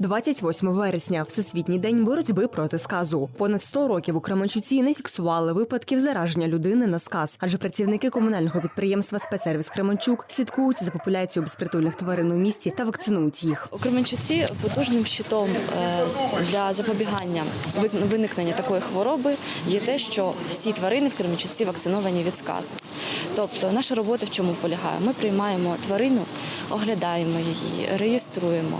28 вересня Всесвітній день боротьби проти сказу. Понад 100 років у Кременчуці не фіксували випадків зараження людини на сказ, адже працівники комунального підприємства Спецсервіс Кременчук слідкують за популяцією безпритульних тварин у місті та вакцинують їх. У Кременчуці потужним щитом е, для запобігання виникнення такої хвороби є те, що всі тварини в Кременчуці вакциновані від сказу. Тобто наша робота в чому полягає? Ми приймаємо тварину, оглядаємо її, реєструємо,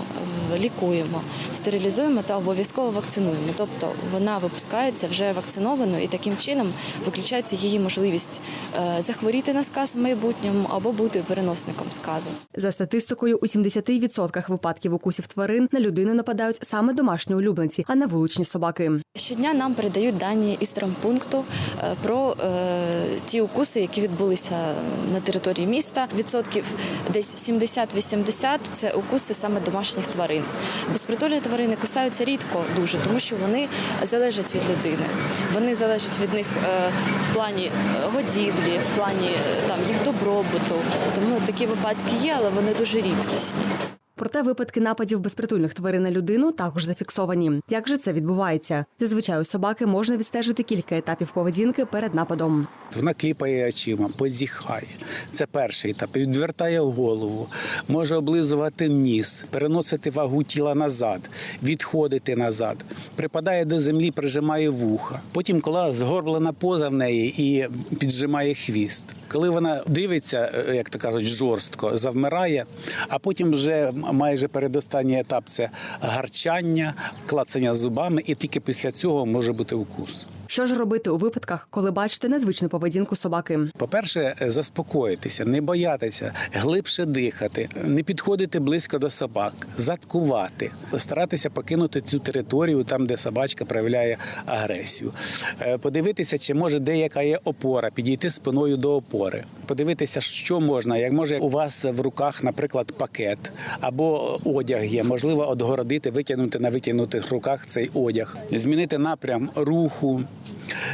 лікуємо, стерилізуємо та обов'язково вакцинуємо. Тобто вона випускається вже вакцинованою і таким чином виключається її можливість е, захворіти на сказ в майбутньому або бути переносником сказу. За статистикою, у 70% випадків укусів тварин на людину нападають саме домашні улюбленці, а не вуличні собаки. Щодня нам передають дані із травмпункту е, про е, ті укуси, які відбулися на території міста. Відсотків десь 70-80 – це укуси саме домашніх тварин. Безпритульні тварини кусаються рідко дуже, тому що вони залежать від людини. Вони залежать від них е, в плані е, годівлі, в плані е, там їх добробуту. Тому такі випадки є, але вони дуже рідкісні. Проте випадки нападів безпритульних тварин на людину також зафіксовані. Як же це відбувається? Зазвичай у собаки можна відстежити кілька етапів поведінки перед нападом. Вона кліпає очима, позіхає. Це перший етап. Відвертає голову, може облизувати ніс, переносити вагу тіла назад, відходити назад, припадає до землі, прижимає вуха. Потім, коли згорблена поза в неї і піджимає хвіст. Коли вона дивиться, е, як то кажуть, жорстко, завмирає, а потім вже майже передостанній етап це гарчання, клацання зубами, і тільки після цього може бути укус. Що ж робити у випадках, коли бачите незвичну поведінку собаки? По-перше, заспокоїтися, не боятися, глибше дихати, не підходити близько до собак, заткувати, старатися покинути цю територію, там, де собачка проявляє агресію. Е, Подивитися, чи може деяка є опора, підійти спиною до опори, подивитися, що можна. Як може у вас в руках, наприклад, пакет або одяг є, можливо, отгородити, витягнути на витягнутих руках цей одяг, змінити напрям руху,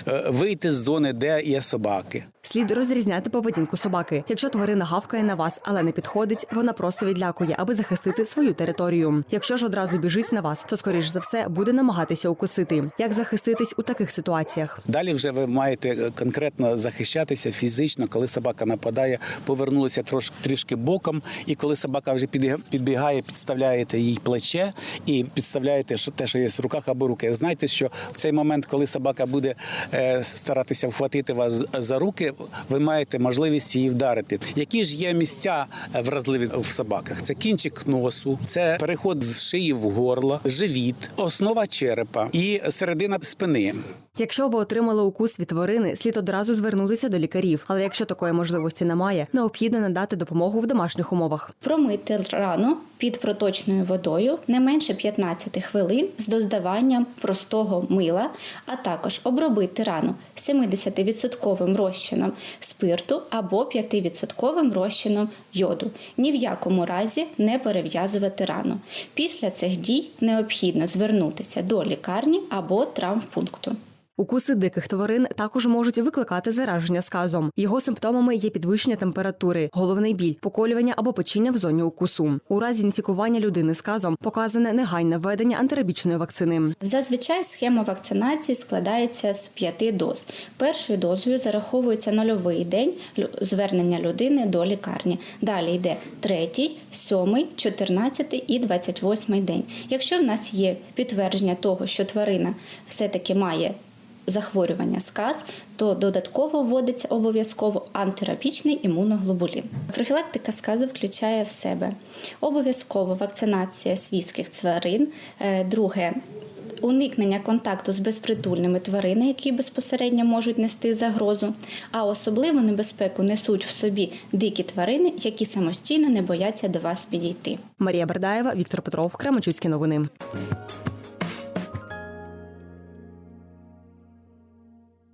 е, вийти з зони, де є собаки. Слід розрізняти поведінку собаки. Якщо тварина гавкає на вас, але не підходить, вона просто відлякує, аби захистити свою територію. Якщо ж одразу біжить на вас, то скоріш за все буде намагатися укусити. Як захиститись у таких ситуаціях? Далі вже ви маєте е, конкретно захищатися фізично, коли собака нападає, повернулися трош, трішки боком, і коли собака вже підбігає, підставляєте їй плече і підставляєте що те, що є в руках або руки. Знайте, що в цей момент, коли собака буде е, старатися вхватити вас за руки, ви маєте можливість її вдарити. Які ж є місця е, вразливі в собаках? Це кінчик носу, це переход з шиї в горло, живіт, основа черепа і середина спини. Якщо ви отримали укус від тварини, слід одразу звернутися до лікарів. Але якщо такої можливості немає, необхідно надати допомогу в домашніх умовах. Промити рану під проточною водою не менше 15 хвилин з додаванням простого мила, а також обробити рану 70% розчином спирту або 5% розчином йоду. Ні в якому разі не перев'язувати рану. Після цих дій необхідно звернутися до лікарні або травмпункту. Укуси диких тварин також можуть викликати зараження сказом. Його симптомами є підвищення температури, головний біль, поколювання або печіння в зоні укусу. У разі інфікування людини сказом показане негайне введення антирабічної вакцини. Зазвичай схема вакцинації складається з п'яти доз. Першою дозою зараховується нульовий день звернення людини до лікарні. Далі йде третій, сьомий, чотирнадцятий і двадцять восьмий день. Якщо в нас є підтвердження того, що тварина все-таки має захворювання сказ, то додатково вводиться обов'язково антирабічний імуноглобулін. Профілактика сказу включає в себе обов'язково вакцинація свійських тварин, е, друге. Уникнення контакту з безпритульними тваринами, які безпосередньо можуть нести загрозу, а особливу небезпеку несуть в собі дикі тварини, які самостійно не бояться до вас підійти. Марія Бердаєва, Віктор Петров, Кременчуцькі новини.